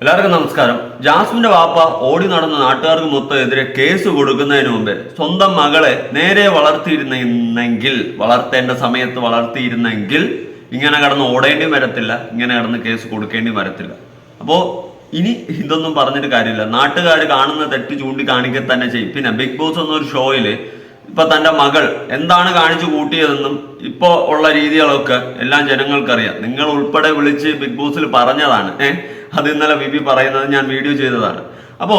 എല്ലാവർക്കും നമസ്കാരം. ജാസ്മിന്റെ വാപ്പ ഓടി നടന്ന നാട്ടുകാർക്ക് മൊത്തം എതിരെ കേസ് കൊടുക്കുന്നതിന് മുമ്പേ സ്വന്തം മകളെ നേരെ വളർത്തിയിരുന്നെങ്കിൽ വളർത്തേണ്ട സമയത്ത് വളർത്തിയിരുന്നെങ്കിൽ ഇങ്ങനെ കടന്ന് ഓടേണ്ടി വരത്തില്ല ഇങ്ങനെ കടന്ന് കേസ് കൊടുക്കേണ്ടി വരത്തില്ല. അപ്പോ ഇനി ഇതൊന്നും പറഞ്ഞിട്ട് കാര്യമില്ല. നാട്ടുകാർ കാണുന്ന തെറ്റ് ചൂണ്ടിക്കാണിക്കുക തന്നെ ചെയ്യും. പിന്നെ ബിഗ് ബോസ് എന്നൊരു ഷോയിൽ ഇപ്പൊ തന്റെ മകൾ എന്താണ് കാണിച്ചു കൂട്ടിയതെന്നും ഇപ്പോ ഉള്ള രീതികളൊക്കെ എല്ലാം ജനങ്ങൾക്കറിയാം. നിങ്ങൾ ഉൾപ്പെടെ വിളിച്ച് ബിഗ് ബോസിൽ പറഞ്ഞതാണ്. ഏഹ്? അത് ഇന്നലെ ബി പി പറയുന്നത് ഞാൻ വീഡിയോ ചെയ്തതാണ്. അപ്പോ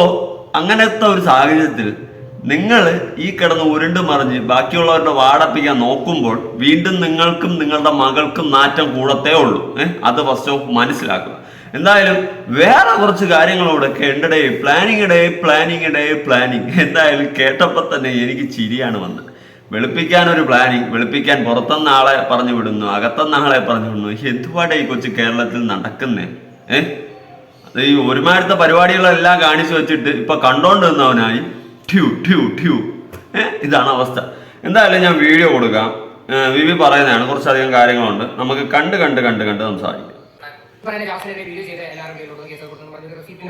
അങ്ങനത്തെ ഒരു സാഹചര്യത്തിൽ നിങ്ങൾ ഈ കിടന്ന് ഉരുണ്ട് മറിഞ്ഞ് ബാക്കിയുള്ളവരുടെ വാടപ്പിക്കാൻ നോക്കുമ്പോൾ വീണ്ടും നിങ്ങൾക്കും നിങ്ങളുടെ മകൾക്കും നാറ്റം കൂടത്തേ ഉള്ളൂ. ഏഹ് അത് ഫസ്റ്റ് ഓഫ് മനസ്സിലാക്കുക. എന്തായാലും വേറെ കുറച്ച് കാര്യങ്ങളോടൊക്കെ എന്റെ day planning day planning day planning എന്തായാലും കേട്ടപ്പോൾ തന്നെ എനിക്ക് ചിരിയാണ് വന്നത്. വെളുപ്പിക്കാൻ ഒരു പ്ലാനിങ് വെളുപ്പിക്കാൻ പുറത്തുനിന്ന് ആളെ പറഞ്ഞു വിടുന്നു അകത്തുനിന്ന് ആളെ പറഞ്ഞു വിടുന്നു. എന്തുപാടെ ഈ കൊച്ചു കേരളത്തിൽ നടക്കുന്നേ? ഏ? അത് ഈ ഒരുമാരത്തെ പരിപാടികളെല്ലാം കാണിച്ചു വെച്ചിട്ട് ഇപ്പൊ കണ്ടോണ്ട് നിന്നവനായി ട്യൂ ട്യൂ ട്യൂ ഇതാണ് അവസ്ഥ. എന്തായാലും ഞാൻ വീഡിയോ കൊടുക്കാം. വി വിവി പറയുന്നതാണ് കുറച്ചധികം കാര്യങ്ങളുണ്ട്. നമുക്ക് കണ്ട് കണ്ട് കണ്ട് കണ്ട് സംസാരിക്കാം. പറയുന്ന ജാസ്മിനെ വീഡിയോ ചെയ്ത എല്ലാവരും കേസ്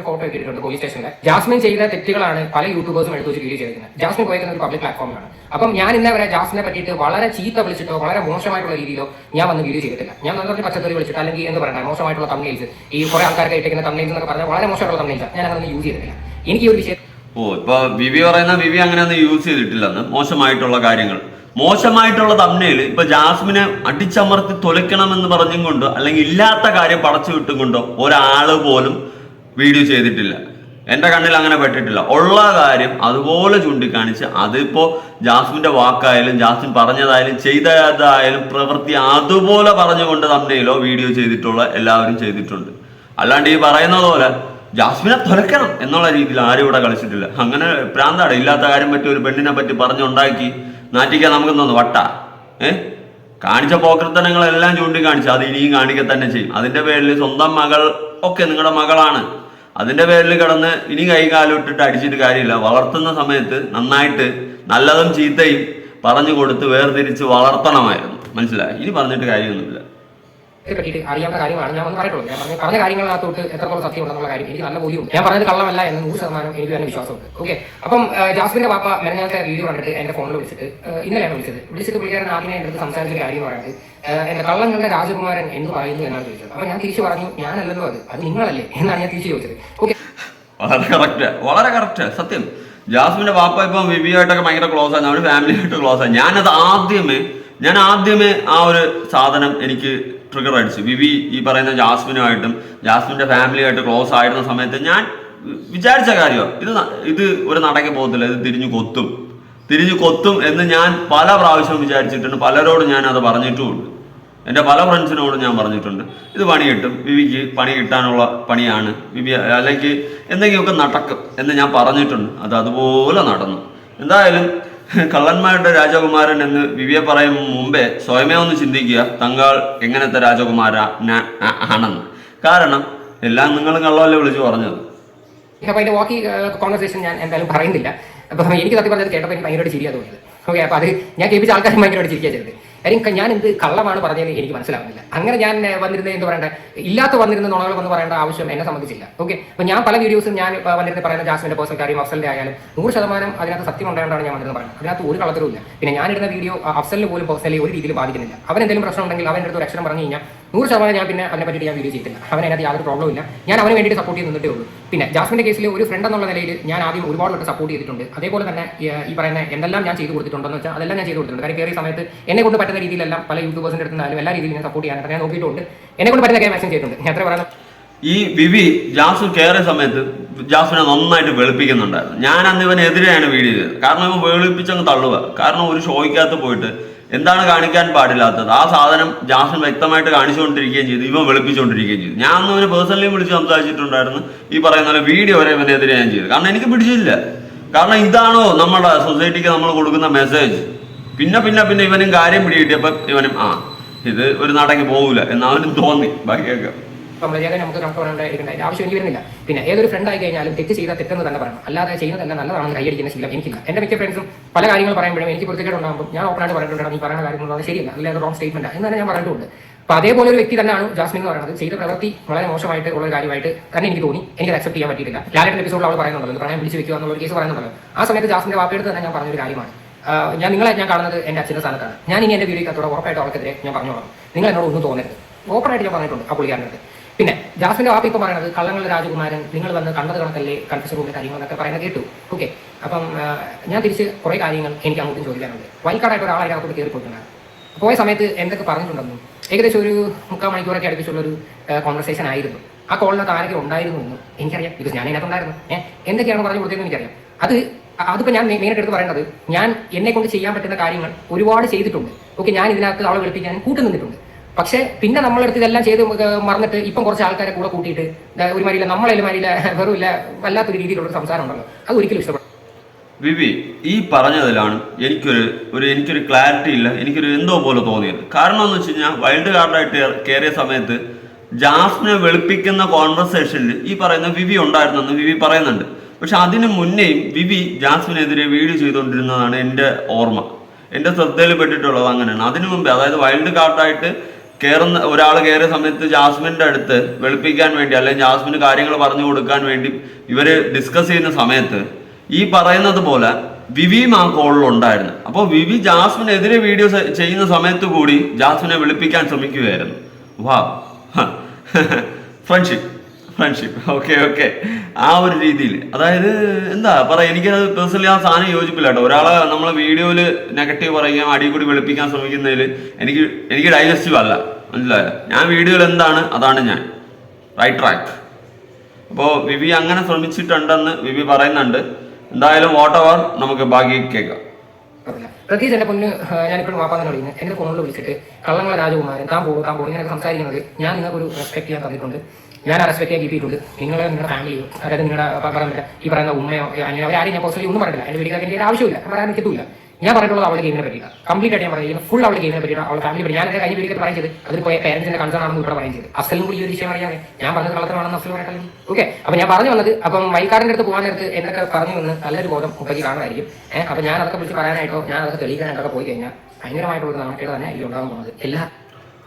ഫോട്ടോ ഇട്ടിട്ടുണ്ട് പോലീസ് ജാസ്മിൻ ചെയ്ത തെറ്റുകളാണ് പല യൂട്യൂബേഴ്സും എടുത്ത് വെച്ച് വീഡിയോ ചെയ്തിരുന്നത് ജാസ്മിൻ പോയിരിക്കുന്ന ഒരു പബ്ലിക് പ്ലാറ്റ്ഫോമിലാണ് അപ്പം ഞാൻ ഇന്നേ വരെ ജാസ്മിനെ പറ്റിയിട്ട് വളരെ ചീത്ത വിളിച്ചിട്ടോ വളരെ മോശമായിട്ടുള്ള രീതിയിലോ ഞാൻ വന്ന് വീഡിയോ ചെയ്തിട്ടില്ല. ഞാൻ നല്ല പച്ചക്കറി വിളിച്ചിട്ട് അല്ലെങ്കിൽ എന്ന് പറയണ്ട മോശമായിട്ടുള്ള തമ്മിൽസ് ഈ കുറെ ആൾക്കാർക്ക് ഇട്ടിരിക്കുന്ന തമ്മിൽസ് എന്നൊക്കെ പറഞ്ഞാൽ വളരെ മോശമായിട്ടുള്ള തമ്മിൽസ് ഞാൻ അങ്ങനെ യൂസ് ചെയ്തിട്ടില്ല. എനിക്ക് ഒരു വിഷയം ഓ ഇപ്പൊ വിവി പറയുന്ന വിവി അങ്ങനെ ഒന്നും യൂസ് ചെയ്തിട്ടില്ലെന്ന് മോശമായിട്ടുള്ള കാര്യങ്ങൾ. മോശമായിട്ടുള്ള തമ്മിൽ ഇപ്പൊ ജാസ്മിനെ അടിച്ചമർത്തി തൊലയ്ക്കണമെന്ന് പറഞ്ഞും കൊണ്ടോ അല്ലെങ്കിൽ ഇല്ലാത്ത കാര്യം പടച്ചു വിട്ടും കൊണ്ടോ ഒരാൾ പോലും വീഡിയോ ചെയ്തിട്ടില്ല. എന്റെ കണ്ണിൽ അങ്ങനെ പെട്ടിട്ടില്ല. ഉള്ള കാര്യം അതുപോലെ ചൂണ്ടിക്കാണിച്ച് അതിപ്പോ ജാസ്മിന്റെ വാക്കായാലും ജാസ്മിൻ പറഞ്ഞതായാലും ചെയ്തതായാലും പ്രവൃത്തി അതുപോലെ പറഞ്ഞുകൊണ്ട് തമ്മിലോ വീഡിയോ ചെയ്തിട്ടുള്ള എല്ലാവരും ചെയ്തിട്ടുണ്ട്. അല്ലാണ്ട് ഈ പറയുന്നത് പോലെ ജാസ്മിനെ തുലക്കണം എന്നുള്ള രീതിയിൽ ആരും ഇവിടെ കളിച്ചിട്ടില്ല. അങ്ങനെ പ്രാന്താണ് ഇല്ലാത്ത കാര്യം പറ്റി ഒരു പെണ്ണിനെ പറ്റി പറഞ്ഞുണ്ടാക്കി. നാറ്റിക്കാൻ നമുക്ക് തോന്നുന്നു വട്ട. ഏ? കാണിച്ച പോക്കൃത്തനങ്ങളെല്ലാം ചൂണ്ടിക്കാണിച്ചു അത് ഇനിയും കാണിക്കുക തന്നെ ചെയ്യും. അതിന്റെ പേരിൽ സ്വന്തം മകൾ ഒക്കെ നിങ്ങളുടെ മകളാണ്. അതിന്റെ പേരിൽ കിടന്ന് ഇനി കൈ കാലിട്ടിട്ട് അടിച്ചിട്ട് കാര്യമില്ല. വളർത്തുന്ന സമയത്ത് നന്നായിട്ട് നല്ലതും ചീത്തയും പറഞ്ഞു കൊടുത്ത് വേർതിരിച്ച് വളർത്തണമായിരുന്നു. മനസ്സിലായി? ഇനി പറഞ്ഞിട്ട് കാര്യമൊന്നുമില്ല. പറ്റിയിട്ട് അറിയാവുന്ന കാര്യമാണ് ഞാൻ ഒന്ന് ഞാൻ പറഞ്ഞ പറഞ്ഞ കാര്യങ്ങളിനകത്തോട്ട് എത്രത്തോളം സത്യം ഉണ്ടെന്നുള്ള കാര്യം എനിക്ക് നല്ല ബോധ്യമുണ്ട്. ഞാൻ പറഞ്ഞത് കള്ളമല്ല എന്ന് നൂറ് ശതമാനം എനിക്ക് തന്നെ വിശ്വാസമുണ്ട്. ഓക്കെ അപ്പം ജാസ്മിന്റെ പാപ്പ മെനഞ്ഞാത്ത വീഡിയോ കണ്ടിട്ട് എന്റെ ഫോണിൽ വിളിച്ചിട്ട് ഇന്നലെയാണ് വിളിച്ചത്. വിളിച്ചിട്ട് പുള്ളിക്കാരൻ ആദ്യമേ എന്റെ അടുത്ത് സംസാരിച്ച കാര്യം പറയുന്നത് എന്റെ കള്ളങ്ങളുടെ രാജകുമാരൻ എന്ന് പറയുന്നു എന്നാണ് ചോദിച്ചത്. അപ്പൊ ഞാൻ തിരിച്ചു പറഞ്ഞു ഞാനല്ലല്ലോ അത്. അത് നിങ്ങളല്ലേ. എന്നാണ് ഞാൻ തിരിച്ചു ചോദിച്ചത്. ഓക്കെ വളരെ കറക്റ്റ് വളരെ കറക്റ്റ് സത്യം. ജാസ്മിന്റെ പാപ്പ ഇപ്പം വിവിയായിട്ടൊക്കെ ഭയങ്കര ക്ലോസ് ആണ്. ഫാമിലി ആയിട്ട് ക്ലോസ് ആണ്. ഞാനത് ആദ്യമേ ഞാൻ ആദ്യമേ ആ ഒരു സാധനം എനിക്ക് ട്രിഗർ അടിച്ചു. വിവി ഈ പറയുന്ന ജാസ്മിനുമായിട്ടും ജാസ്മിന്റെ ഫാമിലിയായിട്ട് ക്ലോസ് ആയിരുന്ന സമയത്ത് ഞാൻ വിചാരിച്ച കാര്യമാണ്. ഇത് ഇത് ഒരു നടക്കെ പോകത്തില്ല ഇത് തിരിഞ്ഞു കൊത്തും. തിരിഞ്ഞു കൊത്തും എന്ന് ഞാൻ പല പ്രാവശ്യവും വിചാരിച്ചിട്ടുണ്ട്. പലരോടും ഞാൻ അത് പറഞ്ഞിട്ടുമുണ്ട്. എന്റെ പല ഫ്രണ്ട്സിനോടും ഞാൻ പറഞ്ഞിട്ടുണ്ട്. ഇത് പണി കിട്ടും വിവിക്ക് പണി കിട്ടാനുള്ള പണിയാണ്. വിവി അല്ലെങ്കിൽ എന്തെങ്കിലുമൊക്കെ നടക്കും എന്ന് ഞാൻ പറഞ്ഞിട്ടുണ്ട്. അത് അതുപോലെ നടന്നു. എന്തായാലും കള്ളന്മാരുടെ രാജകുമാരൻ എന്ന് വിവിയെ പറയും മുമ്പേ സ്വയമേ ഒന്ന് ചിന്തിക്കുക തങ്ങൾ എങ്ങനത്തെ രാജകുമാര ആണെന്ന്. കാരണം എല്ലാം നിങ്ങളും കള്ളമല്ലേ വിളിച്ചു പറഞ്ഞത്. ഞാൻ പറയുന്നില്ല. എനിക്ക് സത്യം പറഞ്ഞത് കേട്ടപ്പോൾ എനിക്ക് ചിരിയാ തോന്നിയത്. ഓക്കെ അപ്പൊ അത് ഞാൻ കേൾപ്പിച്ച ആൾക്കാരും ഭയങ്കരമായിട്ട് ചിരിക്കുക ചെയ്തത്. കാര്യം ഞാൻ എന്ത് കള്ളമാണ് പറഞ്ഞതെന്ന് എനിക്ക് മനസ്സിലാവുന്നില്ല. അങ്ങനെ ഞാൻ വന്നിരുന്നത് എന്ത് പറയേണ്ട? ഇല്ലാത്ത വന്നിരുന്ന നുണകൾ എന്ന് പറയേണ്ട ആവശ്യം എന്നെ സംബന്ധിച്ചില്ല. ഓക്കെ? അപ്പൊ ഞാൻ പല വീഡിയോസും ഞാൻ വന്നിരുന്ന് പറയുന്ന ജാസ്മിന്റെ പേഴ്സണൽ കാര്യം അഫ്സലിന്റെ ആയാലും നൂറ് ശതമാനം അതിനകത്ത് സത്യം ഉണ്ടായതുകൊണ്ടാണ് ഞാൻ വന്നിരുന്നത് പറയുന്നത്. അതിനകത്ത് ഒരു കളത്തിലുമില്ല പിന്നെ ഞാൻ ഇടുന്ന വീഡിയോ അഫ്സലിന് പോലും പേഴ്സണലി ഒരു രീതിയിൽ ബാധിക്കുന്നില്ല. അവൻ എന്തെങ്കിലും പ്രശ്നം ഉണ്ടെങ്കിൽ അവന്റെ അടുത്ത് ഒരു അക്ഷരം പറഞ്ഞു കഴിഞ്ഞാൽ നൂറ് ശതമാനം ഞാൻ പിന്നെ അതിനെ പറ്റിയിട്ട് ഞാൻ വീഡിയോ ചെയ്തിട്ടില്ല അവൻ അതിനകത്ത് യാതൊരു പ്രോബ്ലം ഇല്ല. ഞാൻ അവന് വേണ്ടിയിട്ട് സപ്പോർട്ട് ചെയ്ത് നിന്നിട്ടേ ഉള്ളൂ. പിന്നെ ജാസ്മിന്റെ കേസിൽ ഒരു ഫ്രണ്ട് എന്നുള്ള നിലയിൽ ഞാൻ ആദ്യം ഒരുപാട് വട്ടം സപ്പോർട്ട് ചെയ്തിട്ടുണ്ട്. അതേപോലെ തന്നെ ഈ- പറയുന്ന എന്തെല്ലാം ഞാൻ ചെയ്തു കൊടുത്തിട്ടുണ്ടെന്ന് വെച്ചാൽ അതെല്ലാം ഞാൻ ചെയ്തു കൊടുത്തിട്ടുണ്ട്. കാര്യം കയറിയ സമയത്ത് എന്നെ കൊണ്ട് പറ്റുന്ന രീതിയിലെല്ലാം പല യൂട്യൂബേഴ്സിന്റെ അടുത്തുനിന്നാലും എല്ലാ രീതിയിലും ഞാൻ സപ്പോർട്ട് ചെയ്യാനായിട്ട് ഞാൻ നോക്കിയിട്ടുണ്ട്. എന്നെ കൊണ്ട് പറ്റുന്ന കാര്യം മാക്സിമം ചെയ്തിട്ടുണ്ട്. ഞാൻ എത്ര ഈ വിവി ജാസു കയറിയ സമയത്ത് ജാസുവിനെ നന്നായിട്ട് വെളുപ്പിക്കുന്നുണ്ടായിരുന്നു. ഞാൻ അന്ന് ഇവനെതിരെയാണ് വീഡിയോ ചെയ്തത്. കാരണം ഇവൻ വെളുപ്പിച്ചങ്ങ് തള്ളുക. കാരണം ഒരു ഷോയ്ക്കകത്ത് പോയിട്ട് എന്താണ് കാണിക്കാൻ പാടില്ലാത്തത്? ആ സാധനം ജാസൻ വ്യക്തമായിട്ട് കാണിച്ചുകൊണ്ടിരിക്കുകയും ചെയ്തു ഇവൻ വെളുപ്പിച്ചുകൊണ്ടിരിക്കുകയും ചെയ്തു. ഞാൻ അന്ന് അവനെ പേഴ്സണലി വിളിച്ച് സംസാരിച്ചിട്ടുണ്ടായിരുന്നു ഈ പറയുന്ന പോലെ വീഡിയോ വരെ ഇവനെതിരെ ഞാൻ ചെയ്തു. കാരണം എനിക്ക് പിടിച്ചില്ല. കാരണം ഇതാണോ നമ്മുടെ സൊസൈറ്റിക്ക് നമ്മൾ കൊടുക്കുന്ന മെസ്സേജ് പിന്നെ പിന്നെ പിന്നെ ഇവനും കാര്യം പിടികിട്ടിയപ്പം ഇവനും ആ ഇത് ഒരു നടക്ക് പോകൂല എന്ന് അവനും തോന്നി. ബാക്കിയൊക്കെ ചെയ്യാതെ നമുക്ക് നമുക്ക് പറയേണ്ട ഇരിക്കേണ്ട അതിന്റെ ആവശ്യം എനിക്ക് വരുന്നില്ല. പിന്നെ ഏതൊരു ഫ്രണ്ട് ആയി കഴിഞ്ഞാലും തെറ്റ് ചെയ്ത തെറ്റെന്ന് തന്നെ പറയണം. അല്ലാതെ ചെയ്യുന്നതല്ല നല്ലതാണെന്ന് കൈയടിക്കുന്ന ശീലം എനിക്കില്ല. എന്റെ മിക്ക ഫ്രണ്ട്സും പല കാര്യങ്ങൾ പറയുമ്പോഴും എനിക്ക് പൊരുത്തക്കേട് ഉണ്ടാകുമ്പോൾ ഞാൻ ഓപ്പൺ ആയിട്ട് പറഞ്ഞിട്ടുണ്ട് നീ പറയുന്ന കാര്യങ്ങളൊന്നും ശരിയല്ല. അല്ലെങ്കിൽ റോങ് സ്റ്റേറ്റ്മെന്റ് എന്ന് തന്നെ ഞാൻ പറഞ്ഞിട്ടുണ്ട്. അപ്പൊ അതേപോലെ ഒരു വ്യക്തി തന്നെയാണ് ജാസ്മിൻ എന്ന് പറയുന്നത്. ചെയ്ത പ്രവൃത്തി വളരെ മോശമായിട്ട് ഉള്ള ഒരു കാര്യമായിട്ട് തന്നെ എനിക്ക് തോന്നി. എനിക്ക് അക്സെപ്റ്റ് ചെയ്യാൻ പറ്റിയിട്ടില്ല. ലാലേട്ടൻ എപ്പിസോഡിൽ അവൾ പറയുന്നുണ്ടല്ലോ പ്രണയം പിടിച്ച് വെക്കുക എന്നുള്ള ഒരു കേസ് പറയുന്നുണ്ടല്ലോ. ആ സമയത്ത് ജാസ്മിന്റെ വാപ്പയെടുത്ത് തന്നെ ഞാൻ പറഞ്ഞൊരു കാര്യമാണ്. ഞാൻ നിങ്ങളെ ഞാൻ കാണുന്നത് എന്റെ അച്ഛന്റെ സ്ഥാനത്താണ്. ഞാൻ ഇനി എന്റെ കത്തോടെ ഉറപ്പായിട്ട് അവർക്കെതിരെ ഞാൻ പറഞ്ഞോളാം. നിങ്ങൾ എന്നോട് ഒന്നും തോന്നരുത്. ഓപ്പണായിട്ട് ഞാൻ പറഞ്ഞിട്ടുണ്ട് ആ പുള്ളിക്കാരന്റെ അടുത്ത്. പിന്നെ ജാസ്മിന്റെ വാപ്പ ഇപ്പൊ പറയണത് കള്ളങ്ങളുടെ രാജകുമാരൻ നിങ്ങൾ വന്ന് കണ്ടത് കണക്കല്ലേ കൺഫ്യൂഷൻ റൂമിലെ കാര്യങ്ങളൊക്കെ പറയുന്നത് കേട്ടു. ഓക്കെ അപ്പം ഞാൻ തിരിച്ച് കുറെ കാര്യങ്ങൾ എനിക്ക് അങ്ങോട്ടും ചോദിക്കാനുണ്ട്. വൈൽക്കാടായിട്ട് ഒരാളെ അതിനകത്തോട്ട് കയറി പോയിട്ടുണ്ടായിരുന്നു പോയ സമയത്ത് എന്തൊക്കെ പറഞ്ഞിട്ടുണ്ടെന്നും? ഏകദേശം ഒരു മുക്കാൽ മണിക്കൂറൊക്കെ അടുപ്പിച്ചുള്ള ഒരു കോൺവെർസേഷൻ ആയിരുന്നു. ആ കോളിനകത്ത് ആരൊക്കെ ഉണ്ടായിരുന്നു എന്ന് എനിക്കറിയാം. ബിക്കോസ് ഞാൻ അതിനകത്തുണ്ടായിരുന്നു ഏഹ് എന്തൊക്കെയാണ് പറഞ്ഞു കൊടുത്തതെന്ന് എനിക്കറിയാം. അത് അതിപ്പോൾ ഞാൻ മെയിനായിട്ട് എടുത്ത് പറയേണ്ടത് ഞാൻ എന്നെ കൊണ്ട് ചെയ്യാൻ പറ്റുന്ന കാര്യങ്ങൾ ഒരുപാട് ചെയ്തിട്ടുണ്ട്. ഓക്കെ ഞാൻ ഇതിനകത്ത് അവളെ വിളിപ്പിക്കാൻ കൂട്ടു നിന്നിട്ടുണ്ട്. പക്ഷേ പിന്നെ നമ്മളെടുത്ത് ഇതെല്ലാം ചെയ്ത് മറന്നിട്ട് ഇപ്പം കുറച്ച് ആൾക്കാരെ കൂടെ കൂട്ടിയിട്ട് ദാ ഒരു മാതിരിയില്ല നമ്മളെ മാതിരിയില്ല വെറും ഇല്ല വല്ലാത്തൊരു രീതിയിലുള്ള സംസാരം ഉണ്ടല്ലോ. അത് ഒരിക്കലും ഇഷ്ടപ്പെടും വിവി ഈ പറഞ്ഞതിലാണ് എനിക്കൊരു ഒരു എനിക്കൊരു ക്ലാരിറ്റി ഇല്ല. എനിക്കൊരു എന്തോ പോലെ തോന്നിയത്. കാരണം എന്ന് വെച്ച് കഴിഞ്ഞാൽ വൈൽഡ് കാർഡായിട്ട് കയറിയ സമയത്ത് ജാസ്മിനെ വെളുപ്പിക്കുന്ന കോൺവെർസേഷനിൽ ഈ പറയുന്ന വിവി ഉണ്ടായിരുന്നെന്ന് വിവി പറയുന്നുണ്ട്. പക്ഷെ അതിന് മുന്നേയും വിവി ജാസ്മിനെതിരെ വീഡിയോ ചെയ്തുകൊണ്ടിരുന്നതാണ് എന്റെ ഓർമ്മ. എന്റെ ശ്രദ്ധയിൽ പെട്ടിട്ടുള്ളത് അങ്ങനെയാണ്. അതിനു മുമ്പേ അതായത് വൈൽഡ് കാർഡായിട്ട് കയറുന്ന ഒരാൾ കയറിയ സമയത്ത് ജാസ്മിന്റെ അടുത്ത് വെളുപ്പിക്കാൻ വേണ്ടി അല്ലെങ്കിൽ ജാസ്മിന് കാര്യങ്ങൾ പറഞ്ഞു കൊടുക്കാൻ വേണ്ടി ഇവർ ഡിസ്കസ് ചെയ്യുന്ന സമയത്ത് ഈ പറയുന്നത് പോലെ വിവിയും ആ കോളിൽ ഉണ്ടായിരുന്നു. അപ്പോൾ വിവി ജാസ്മിനെതിരെ വീഡിയോ ചെയ്യുന്ന സമയത്ത് കൂടി ജാസ്മിനെ വിളിപ്പിക്കാൻ ശ്രമിക്കുകയായിരുന്നു. വാ. ഫ്രണ്ട്ഷിപ്പ് ഫ്രണ്ട്ഷിപ്പ് ഓക്കെ ഓക്കെ ആ ഒരു രീതിയിൽ. അതായത് എന്താ പറയാ എനിക്കത് പേഴ്സണലി ആ സാധനം യോജിപ്പില്ല കേട്ടോ. ഒരാളെ നമ്മളെ വീഡിയോയിൽ നെഗറ്റീവ് പറയുകയും അടി കൂടി വെളുപ്പിക്കാൻ ശ്രമിക്കുന്നതിൽ എനിക്ക് എനിക്ക് ഡൈജസ്റ്റീവ് അല്ല. മനസ്സിലായോ? ഞാൻ വീഡിയോയിൽ എന്താണ് അതാണ് ഞാൻ. റൈറ്റ് ട്രാക്ക് അപ്പോൾ വിവി അങ്ങനെ ശ്രമിച്ചിട്ടുണ്ടെന്ന് വിവി പറയുന്നുണ്ട്. എന്തായാലും വാട്ട് അവർ നമുക്ക് ബാക്കി കേൾക്കാം. പ്രത്യേകിച്ച് എന്റെ പൊന്ന് ഞാനിപ്പോഴും വാപ്പാന്ന് വിളിക്കുന്നത്. എന്റെ ഫോണിൽ വിളിച്ചിട്ട് കള്ളങ്ങളെ രാജകുമാരൻ താൻ പോകും താൻ പോകും ഇങ്ങനെയൊക്കെ സംസാരിക്കുന്നത് ഞാൻ നിങ്ങൾക്ക് ഒരു റെസ്പെക്ട് ചെയ്യാൻ തന്നിട്ടുണ്ട്. ഞാൻ ആ വെക്കാൻ കിട്ടിയിട്ടുണ്ട് നിങ്ങളെ നിങ്ങളുടെ ഫാമിലിയോ അതായത് നിങ്ങളുടെ പ- പറയാൻ ഈ പറയുന്ന ഉമ്മയോ അങ്ങനെ അവരാരും ഞാൻ പേഴ്സണലി ഒന്നും പറഞ്ഞില്ല എന്റെ വീട്ടിൽ എന്റെ ആവശ്യമില്ല. പറയാൻ നിൽക്കത്തില്ല ഞാൻ പറഞ്ഞിട്ടുള്ളത് അവളുടെ ഗെയിമിനെ പറ്റിയില്ല കംപ്ലീറ്റ് ആയിട്ട് ഞാൻ പറയുന്നത് ഫുൾ അവളുടെ ഗെയിമിനെ പറ്റിയിട്ട് അവളുടെ ഫാമിലി പറ്റി ഞാൻ എന്റെ കഴിഞ്ഞ വീട്ടിൽ പറയുന്നത്. അതിൽ പോയ പേരൻസിന്റെ കൺസേൺ ആണെന്ന് ഇവിടെ പറയുന്നത്. അസലും കൂടി ഒരു വിഷയം അറിയാതെ. ഞാൻ പറഞ്ഞത് കള്ളത്തരമാണെന്ന് അഫ്സൽ പറയട്ടെ ഓക്കെ അപ്പൊ ഞാൻ പറഞ്ഞു വന്നത് അപ്പം വൈകാറിന്റെ അടുത്ത് പോകാൻ നേരത്ത് എന്നൊക്കെ പറഞ്ഞു വന്ന് നല്ലൊരു ബോധം മുപ്പയ്ക്ക് കാണുമായിരിക്കും. ഏഹ് അപ്പൊ ഞാൻ അതൊക്കെ വിളിച്ച് പറയാനായിട്ടോ ഞാൻ അതൊക്കെ തെളിയിക്കാനായിട്ടൊക്കെ പോയി കഴിഞ്ഞാൽ ഭയങ്കരമായിട്ടുള്ള ഒരു തന്നെ ഈ ഉണ്ടാകാൻ പോകുന്നത്. എല്ലാ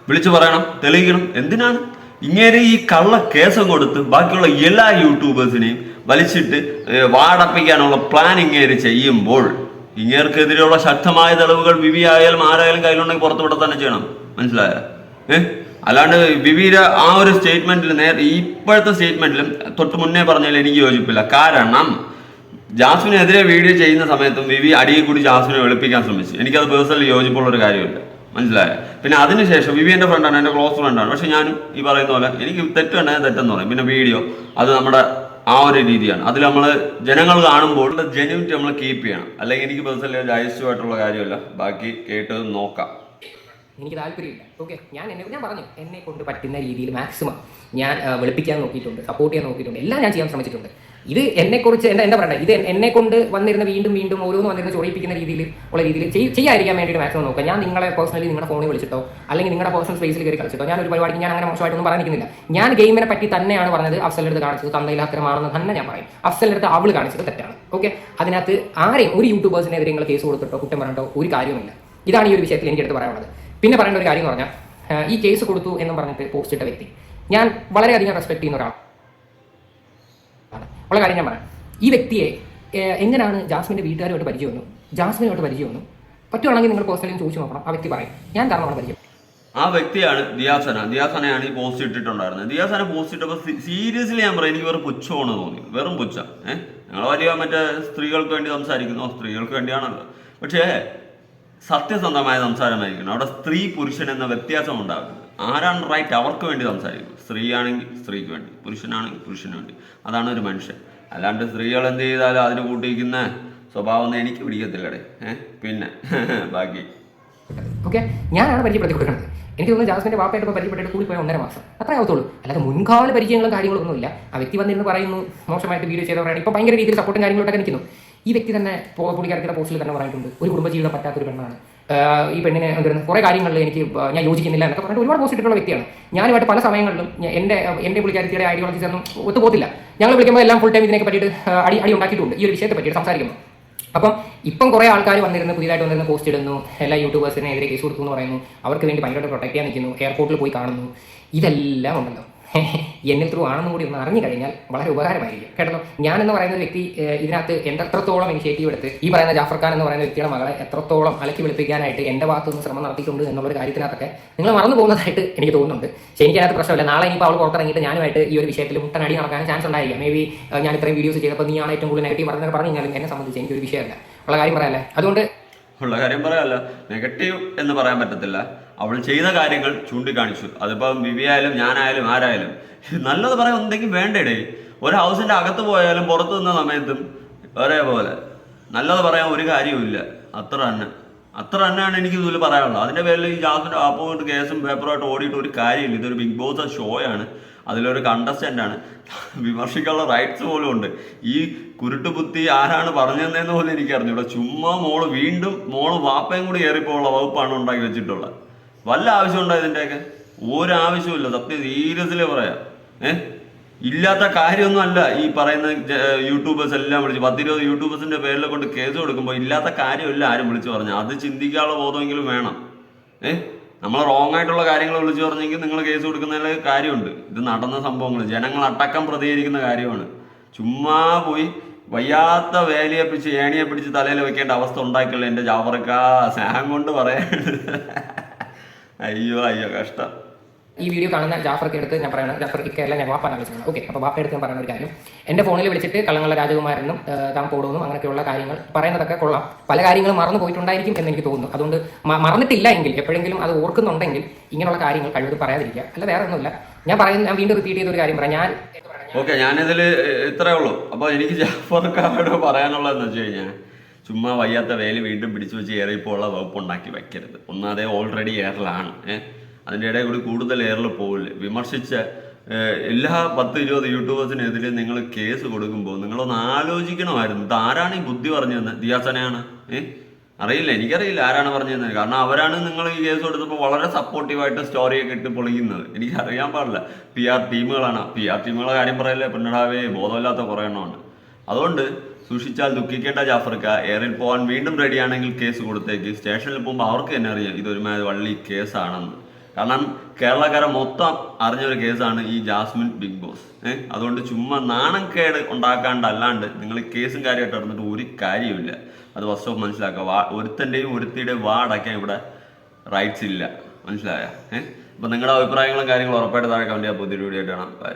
വിളിച്ചു പറയണം തെളിയിക്കണം. എന്തിനാണ്? ഇങ്ങനെ ഈ കള്ള കേസം കൊടുത്ത് ബാക്കിയുള്ള എല്ലാ യൂട്യൂബേഴ്സിനെയും വലിച്ചിട്ട് വാടപ്പിക്കാനുള്ള പ്ലാൻ ഇങ്ങേര് ചെയ്യുമ്പോൾ ഇങ്ങേർക്കെതിരെയുള്ള ശക്തമായ തെളിവുകൾ വിവി ആയാലും ആരായാലും കയ്യിലുണ്ടെങ്കിൽ പുറത്തുവിട തന്നെ ചെയ്യണം. മനസ്സിലായ? ഏഹ് അല്ലാണ്ട് വിവിയുടെ ആ ഒരു സ്റ്റേറ്റ്മെന്റിൽ നേരെ ഇപ്പോഴത്തെ സ്റ്റേറ്റ്മെന്റിലും തൊട്ട് മുന്നേ പറഞ്ഞതിൽ എനിക്ക് യോജിപ്പില്ല. കാരണം ജാസ്മിനെതിരെ വീഡിയോ ചെയ്യുന്ന സമയത്തും വിവി അടിയിൽ കൂടി ജാസ്മിനെ വെളുപ്പിക്കാൻ ശ്രമിച്ചു. എനിക്കത് പേഴ്സണലി യോജിപ്പുള്ള ഒരു കാര്യമില്ല. മനസ്സിലായോ? പിന്നെ അതിനുശേഷം വിവി എന്റെ ഫ്രണ്ടാണ് എന്റെ ക്ലോസ് ഫ്രണ്ടാണ് പക്ഷെ ഞാനും ഈ പറയുന്ന പോലെ എനിക്ക് തെറ്റ് കണ്ടാൽ തെറ്റെന്ന് പറയും. പിന്നെ വീഡിയോ അത് നമ്മുടെ ആ ഒരു രീതിയാണ്. അതിൽ നമ്മൾ ജനങ്ങൾ കാണുമ്പോൾ ജെന്യൂറ്റി നമ്മൾ കീപ്പ് ചെയ്യണം. അല്ലെങ്കിൽ എനിക്ക് പേഴ്സണലി ആയിട്ടുള്ള കാര്യമല്ല. ബാക്കി കേട്ടത് നോക്കാം. എനിക്ക് താല്പര്യമില്ല. ഓക്കെ ഞാൻ എന്നെ ഞാൻ പറഞ്ഞു. എന്നെ കൊണ്ട് പറ്റുന്ന രീതിയിൽ മാക്സിമം ഞാൻ വെളുപ്പിക്കാൻ നോക്കിയിട്ടുണ്ട് സപ്പോർട്ട് ചെയ്യാൻ നോക്കിയിട്ടുണ്ട്. എല്ലാം ഞാൻ ചെയ്യാൻ ശ്രമിച്ചിട്ടുണ്ട്. ഇത് എന്നെക്കുറിച്ച് എന്താ എന്താ പറയണ്ടേ? ഇത് എന്നെ കൊണ്ട് വന്നിരുന്ന വീണ്ടും വീണ്ടും ഓരോന്ന് വന്നിരുന്ന ചൊറിയിപ്പിക്കുന്ന രീതിയിൽ ഉള്ള രീതിയിൽ ചെയ്- ചെയ്യാതിരിക്കാൻ വേണ്ടിയിട്ട് മാക്സിമം നോക്കുക. ഞാൻ നിങ്ങളെ പേഴ്സണലി നിങ്ങളുടെ ഫോണിൽ വിളിച്ചിട്ടോ അല്ലെങ്കിൽ നിങ്ങളുടെ പേഴ്സണൽ സ്പേസിൽ കയറി കളിച്ചിട്ടോ ഞാൻ ഒരു പരിപാടി ഞാൻ അങ്ങനെ മോശമായിട്ടൊന്നും പറഞ്ഞിരിക്കുന്നില്ല. ഞാൻ ഗെയിമിനെ പറ്റി തന്നെയാണ് പറഞ്ഞത് അഫ്സലെടുത്ത് കാണിച്ചത്. തന്തയിലാത്തരമാണെന്ന് തന്നെ ഞാൻ പറയും. അഫ്സലെടുത്ത് അവൾ കാണിച്ചത് തെറ്റാണ്. ഓക്കെ അതിനകത്ത് ആരെയും ഒരു യൂട്യൂബേഴ്സിനെതിരെ നിങ്ങൾ കേസ് കൊടുത്തിട്ടോ കുറ്റം പറഞ്ഞിട്ടോ ഒരു കാര്യവുമില്ല. ഇതാണ് ഈ ഒരു വിഷയത്തിൽ എനിക്ക് എടുത്ത് പറയാനുള്ളത്. പിന്നെ പറയേണ്ട ഒരു കാര്യം എന്ന് പറഞ്ഞാൽ ഈ കേസ് കൊടുത്തു എന്ന് പറഞ്ഞിട്ട് പോസ്റ്റ് ഇട്ട വ്യക്തി. ഞാൻ വളരെയധികം റെസ്പെക്ട് ചെയ്യുന്ന ഒരാളാണ്. ഉള്ള കാര്യം ഞാൻ പറയാം. ഈ വ്യക്തിയെ എങ്ങനെയാണ് ജാസ്മിന്റെ വീട്ടുകാരുമായിട്ട് പരിചയം വന്നു ജാസ്മിനുമായിട്ട് പരിചയം വന്നു പറ്റുവാണെങ്കിൽ നിങ്ങൾ പേഴ്സണലി ചോദിച്ചു നോക്കണം. ആ വ്യക്തി പറയും. ഞാൻ കാരണമാണ് പരിചയം. ആ വ്യക്തിയാണ് ദിയാസന. ദിയാസനയാണ് ഈ പോസ്റ്റ് ഇട്ടിട്ടുണ്ടായിരുന്നത്. ദിയാസന പോസ്റ്റ് ഇട്ടപ്പോൾ സീരിയസ്ലി ഞാൻ പറയാം എനിക്ക് വെറും പുച്ഛമാണ് തോന്നി. വെറും പുച്ഛ. ഏഹ് ഞങ്ങൾ വലിയ മറ്റേ സ്ത്രീകൾക്ക് വേണ്ടി സംസാരിക്കുന്നു. സ്ത്രീകൾക്ക് വേണ്ടിയാണല്ലോ. പക്ഷേ സത്യസന്ധമായ സംസാരമായിരിക്കണം. അവിടെ സ്ത്രീ പുരുഷൻ എന്ന വ്യത്യാസം ഉണ്ടാകും ആരാണ് റൈറ്റ് അവർക്ക് വേണ്ടി സംസാരിക്കും. സ്ത്രീയാണെങ്കിൽ സ്ത്രീക്ക് വേണ്ടി പുരുഷനാണെങ്കിൽ പുരുഷന് വേണ്ടി. അതാണ് ഒരു മനുഷ്യൻ. അല്ലാണ്ട് സ്ത്രീകൾ എന്ത് ചെയ്താലും അതിന് കൂട്ടിയിരിക്കുന്ന സ്വഭാവം എനിക്ക് പിടിക്കത്തില്ലടേ. പിന്നെ. ബാക്കി. ഓക്കെ ഞാനാണ് പരിചയപ്പെടുത്തി കൊടുക്കുന്നത്. എനിക്ക് തോന്നുന്നു ജാസ്മിന്റെ വാപ്പയായിട്ട് പരിചയപ്പെട്ടിട്ട് കൂടി പോയ ഒന്നര മാസം. അത്രേ ആവത്തുള്ളൂ. അല്ലാതെ മുൻകാല പരിചയങ്ങളും കാര്യങ്ങളൊന്നും ഇല്ല ആ വ്യക്തി വന്നിരുന്ന് പറയുന്നു മോശമായിട്ട് വീഡിയോ ചെയ്തവരാണ്. ഇപ്പോൾ ഭയങ്കര രീതിയിൽ സപ്പോർട്ടും കാര്യങ്ങളൊക്കെ നിൽക്കുന്നു. ഈ വ്യക്തി തന്നെ പുള്ളിക്കാരത്തിയുടെ പോസ്റ്റിൽ തന്നെ പറഞ്ഞിട്ടുണ്ട്. ഒരു കുടുംബജീവിതം പറ്റാത്തൊരു പെണ്ണാണ്. ഈ പെണ്ണിനെ എന്തായിരുന്നു കുറേ കാര്യങ്ങളിൽ എനിക്ക് ഞാൻ യോജിക്കുന്നില്ല എന്നൊക്കെ പറഞ്ഞിട്ട് ഒരുപാട് പോസ്റ്റ് ഇട്ടിട്ടുള്ള വ്യക്തിയാണ്. ഞാനുമായിട്ട് പല സമയങ്ങളിലും എന്റെ എന്റെ പുള്ളിക്കാരത്തിയുടെ ഐഡിയോളജീസ് ഒന്നും ഒത്തുപോകത്തില്ല. ഞങ്ങൾ വിളിക്കുമ്പോൾ എല്ലാം ഫുൾ ടൈം ഇതിനെ പറ്റിയിട്ട് അടി അടി ഉണ്ടാക്കിയിട്ടുണ്ട്. ഈ ഒരു വിഷയത്തെ പറ്റിയിട്ട് സംസാരിക്കുമ്പോൾ അപ്പം ഇപ്പം കുറേ ആൾക്കാർ വന്നിരുന്നു പുതിയതായിട്ട് വന്നിരുന്ന പോസ്റ്റ് ഇടുന്നു. എല്ലാ യൂട്യൂബേഴ്സിനെതിരെ കേസ് കൊടുത്തു എന്ന് പറയുന്നു. അവർക്ക് വേണ്ടി ഭയങ്കരമായിട്ട് പ്രൊട്ടക്ട് ചെയ്യാൻ നിൽക്കുന്നു. എയർപോർട്ടിൽ പോയി കാണുന്നു. ഇതെല്ലാം ഉണ്ടല്ലോ. എന്നിൽ ത്രൂ ആണെന്നും കൂടി ഒന്ന് അറിഞ്ഞു കഴിഞ്ഞാൽ വളരെ ഉപകാരമായിരിക്കും. കേട്ടോ ഞാൻ എന്ന് പറയുന്ന വ്യക്തി ഇതിനകത്ത് എന്റെ എത്രത്തോളം ഇനിഷ്യേറ്റീവ് എടുത്ത് ഈ പറയുന്ന ജാഫർ ഖാൻ എന്ന് പറയുന്ന വ്യക്തിയുടെ മകളെ എത്രത്തോളം അലക്കി വിളിപ്പിക്കാനായിട്ട് എന്റെ ഭാഗത്തു നിന്ന് ശ്രമം നടത്തിയിട്ടുണ്ട് എന്നുള്ളൊരു കാര്യത്തിനകത്തൊക്കെ നിങ്ങൾ മറന്നു പോകുന്നതായിട്ട് എനിക്ക് തോന്നുന്നുണ്ട്. പക്ഷേ എനിക്കതിനകത്ത് പ്രശ്നമില്ല. നാളെ ഇനിയിപ്പോൾ അവൾ പുറത്തിറങ്ങിയിട്ട് ഞാനുമായിട്ട് ഈ ഒരു വിഷയത്തിൽ മുട്ടനടി നടക്കാൻ ചാൻസ് ഉണ്ടായിരിക്കും. മേ ബി ഞാൻ ഇത്രയും വീഡിയോസ് ചെയ്തപ്പോൾ നീ ആണ് ഏറ്റവും കൂടുതൽ നെഗറ്റീവ് പറഞ്ഞത് പറഞ്ഞു കഴിഞ്ഞാലും എന്നെ സംബന്ധിച്ച് എനിക്കൊരു വിഷയമല്ല. ഉള്ള കാര്യം പറയാല്ലേ? അതുകൊണ്ട് ഉള്ള കാര്യം പറയാമല്ല നെഗറ്റീവ് എന്ന് പറയാൻ പറ്റത്തില്ല. അവൾ ചെയ്ത കാര്യങ്ങൾ ചൂണ്ടിക്കാണിച്ചു. അതിപ്പം വിവി ആയാലും ഞാനായാലും ആരായാലും. നല്ലത് പറയാൻ എന്തെങ്കിലും വേണ്ടേടേ. ഒരു ഹൗസിന്റെ അകത്ത് പോയാലും പുറത്തു നിന്ന സമയത്തും ഒരേപോലെ നല്ലത് പറയാൻ ഒരു കാര്യവുമില്ല അത്ര തന്നെ. അത്ര തന്നെയാണ് എനിക്ക് ഇതിൽ പറയാനുള്ളത്. അതിന്റെ പേരിൽ ഈ ജാസിന്റെ ആപ്പോ കേസും പേപ്പറുമായിട്ട് ഓടിയിട്ട് ഒരു കാര്യമില്ല. ഇതൊരു ബിഗ് ബോസ് ഷോയാണ്. അതിലൊരു കണ്ടസ്റ്റന്റാണ് വിമർശിക്കാനുള്ള റൈറ്റ്സ് പോലും ഉണ്ട്. ഈ കുരുട്ടുബുദ്ധി ആരാണ് പറഞ്ഞതെന്ന് പോലും എനിക്കറിഞ്ഞു ഇവിടെ ചുമ്മാ മോൾ വീണ്ടും മോൾ വാപ്പയും കൂടി കയറിപ്പോയുള്ള വകുപ്പാണ് ഉണ്ടാക്കി വെച്ചിട്ടുള്ളത്. വല്ല ആവശ്യമുണ്ടോ ഇതിന്റെയൊക്കെ ഒരു ആവശ്യമില്ല സത്യം സീരിയസ്ലി പറയാം. ഏഹ് ഇല്ലാത്ത കാര്യമൊന്നും അല്ല ഈ പറയുന്ന യൂട്യൂബേഴ്സ് എല്ലാം വിളിച്ച് പത്തിരുപത് യൂട്യൂബേഴ്സിന്റെ പേരിൽ കൊണ്ട് കേസ് കൊടുക്കുമ്പോൾ ഇല്ലാത്ത കാര്യമില്ല ആരും വിളിച്ചു പറഞ്ഞു. അത് ചിന്തിക്കാനുള്ള ബോധമെങ്കിലും വേണം. ഏഹ് നമ്മൾ റോങ് ആയിട്ടുള്ള കാര്യങ്ങൾ വിളിച്ചു പറഞ്ഞെങ്കിൽ നിങ്ങൾ കേസ് കൊടുക്കുന്നതിൽ കാര്യമുണ്ട്. ഇത് നടന്ന സംഭവങ്ങൾ ജനങ്ങൾ അടക്കം പ്രതികരിക്കുന്ന കാര്യമാണ്. ചുമ്മാ പോയി വയ്യാത്ത വേലിയെ പിടിച്ച് ഏണിയെ പിടിച്ച് തലയിൽ വെക്കേണ്ട അവസ്ഥ ഉണ്ടാക്കിയുള്ള എന്റെ ജാഫർക്ക സ്നേഹം കൊണ്ട് പറയാൻ അയ്യോ അയ്യോ കഷ്ടം. ഈ വീഡിയോ കാണുന്ന ജാഫർക്ക് എടുത്ത് ഞാൻ പറയണം ജാഫർ ഇക്കയല്ല ഞാൻ വാപ്പാൻ വിളിച്ചത്. ഓക്കെ അപ്പോൾ വാപ്പ എടുത്ത് ഞാൻ പറയുന്ന ഒരു കാര്യം എന്റെ ഫോണിൽ വിളിച്ചിട്ട് കള്ളങ്ങള രാജകുമാരനും താൻ പോടുമെന്നും അങ്ങനെയൊക്കെയുള്ള കാര്യങ്ങൾ പറയുന്നതൊക്കെ കൊള്ളാം. പല കാര്യങ്ങളും മറന്നു പോയിട്ടുണ്ടായിരിക്കും എന്ന് എനിക്ക് തോന്നുന്നു. അതുകൊണ്ട് മറന്നിട്ടില്ല എങ്കിൽ എപ്പോഴെങ്കിലും അത് ഓർക്കുന്നുണ്ടെങ്കിൽ ഇങ്ങനെയുള്ള കാര്യങ്ങൾ കഴിവതും പറയാതിരിക്കുക. അല്ല വേറെ ഒന്നുമില്ല. ഞാൻ പറയുന്നത് ഞാൻ വീണ്ടും റിപ്പീറ്റ് ചെയ്ത ഒരു കാര്യം പറയാം. ഞാൻ ഓക്കെ ഞാനിതിൽ ഇത്രേ ഉള്ളൂ. അപ്പോൾ എനിക്ക് ജാഫർക്കാരോട് പറയാനുള്ളതെന്ന് വെച്ച് കഴിഞ്ഞാൽ ചുമ്മാ വയ്യാത്ത വേൽ വീണ്ടും പിടിച്ചു വെച്ച് ഏറിയപ്പോൾ ഉള്ള വകുപ്പ് ഉണ്ടാക്കി വെക്കരുത് ഒന്നാതെ ഓൾറെഡി ഏറിലാണ് ഏഹ് അതിന്റെ ഇടയിൽ കൂടി കൂടുതൽ എയറിൽ പോകില്ല വിമർശിച്ച എല്ലാ പത്ത് ഇരുപത് യൂട്യൂബേഴ്സിനെതിരെ നിങ്ങൾ കേസ് കൊടുക്കുമ്പോൾ നിങ്ങളൊന്ന് ആലോചിക്കണമായിരുന്നു. ഇത് ആരാണ് ഈ ബുദ്ധി പറഞ്ഞതെന്ന്? ദിയാസനയാണ്. ഏഹ് അറിയില്ല എനിക്കറിയില്ല ആരാണ് പറഞ്ഞതെന്ന്. കാരണം അവരാണ് നിങ്ങൾ ഈ കേസ് കൊടുത്തപ്പോൾ വളരെ സപ്പോർട്ടീവായിട്ട് സ്റ്റോറിയൊക്കെ ഇട്ട് പൊളിക്കുന്നത് എനിക്ക് അറിയാൻ പാടില്ല. പി ആർ ടീമുകളാണ്. പി ആർ ടീമുകളെ കാര്യം പറയല്ലേ? പിന്നടാവേ ബോധമില്ലാത്ത കുറേ എണ്ണമുണ്ട് അതുകൊണ്ട് സൂക്ഷിച്ചാൽ ദുഃഖിക്കേണ്ട ജാഫർക്ക എയറിൽ പോകാൻ വീണ്ടും റെഡിയാണെങ്കിൽ കേസ് കൊടുത്തേക്ക്. സ്റ്റേഷനിൽ പോകുമ്പോൾ അവർക്ക് തന്നെ അറിയാം ഇതൊരുമാതിരി വള്ളി കേസാണെന്ന്. കാരണം കേരളക്കാരെ മൊത്തം അറിഞ്ഞൊരു കേസാണ് ഈ ജാസ്മിൻ ബിഗ് ബോസ്. ഏഹ് അതുകൊണ്ട് ചുമ്മാ നാണംകേട് ഉണ്ടാക്കാണ്ടല്ലാണ്ട് നിങ്ങൾ കേസും കാര്യമായിട്ട് നടന്നിട്ട് ഒരു കാര്യമില്ല അത് ഫസ്റ്റ് ഓഫ് മനസ്സിലാക്കുക. വാ ഒരുത്തന്റെയും ഒരുത്തിയുടെയും വാ അടയ്ക്കാൻ ഇവിടെ റൈറ്റ്സ് ഇല്ല. മനസ്സിലായ? ഏഹ് അപ്പം നിങ്ങളുടെ അഭിപ്രായങ്ങളും കാര്യങ്ങളും ഉറപ്പായിട്ട് താഴെ കമന്റ് ചെയ്യാൻ പുതിയൊരു വീഡിയോ ആയിട്ടാണ് ബൈ